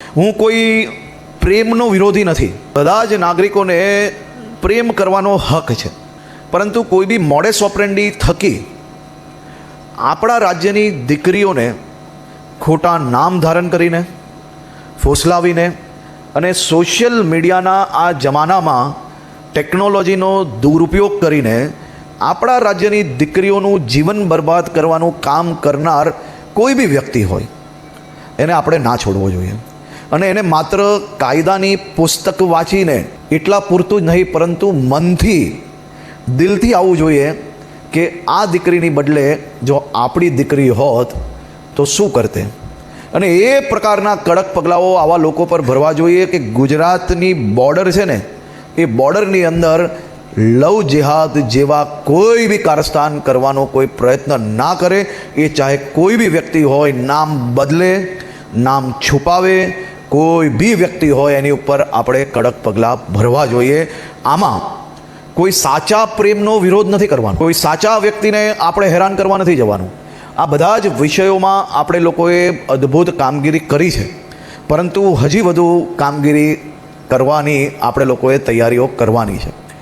હું કોઈ પ્રેમનો વિરોધી નથી. બધા જ નાગરિકોને પ્રેમ કરવાનો હક છે. પરંતુ કોઈ બી મોડેસ ઓપરેન્ડી થકી આપણા રાજ્યની દીકરીઓને ખોટા નામ ધારણ કરીને, ફોસલાવીને અને સોશિયલ મીડિયાના આ જમાનામાં ટેકનોલોજીનો દુરુપયોગ કરીને આપણા રાજ્યની દીકરીઓનું જીવન બરબાદ કરવાનું કામ કરનાર કોઈ બી વ્યક્તિ હોય, એને આપણે ના છોડવો જોઈએ. અને એને માત્ર કાયદાની પુસ્તક વાંચીને એટલા પૂરતું જ નહીં, પરંતુ મનથી, દિલથી આવવું જોઈએ કે આ દીકરીની બદલે જો આપણી દીકરી હોત, તો શું કરતે? અને એ પ્રકારના કડક પગલાઓ આવા લોકો પર ભરવા જોઈએ કે ગુજરાતની બોર્ડર છે ને, એ બોર્ડરની અંદર લવ જેહાદ જેવા કોઈ બી કારસ્તાન કરવાનો કોઈ પ્રયત્ન ના કરે. એ ચાહે કોઈ બી વ્યક્તિ હોય, નામ બદલે, નામ છુપાવે કોઈ બી વ્યક્તિ હોય એની ઉપર આપણે કડક પગલાં ભરવા જોઈએ. આમાં કોઈ સાચા પ્રેમનો વિરોધ નથી કરવાનો. કોઈ સાચા વ્યક્તિને આપણે હેરાન કરવા નથી જવાનું. આ બધા જ વિષયોમાં આપણે લોકોએ અદ્ભુત કામગીરી કરી છે. પરંતુ હજી વધુ કામગીરી કરવાની આપણે લોકોએ તૈયારીઓ કરવાની છે.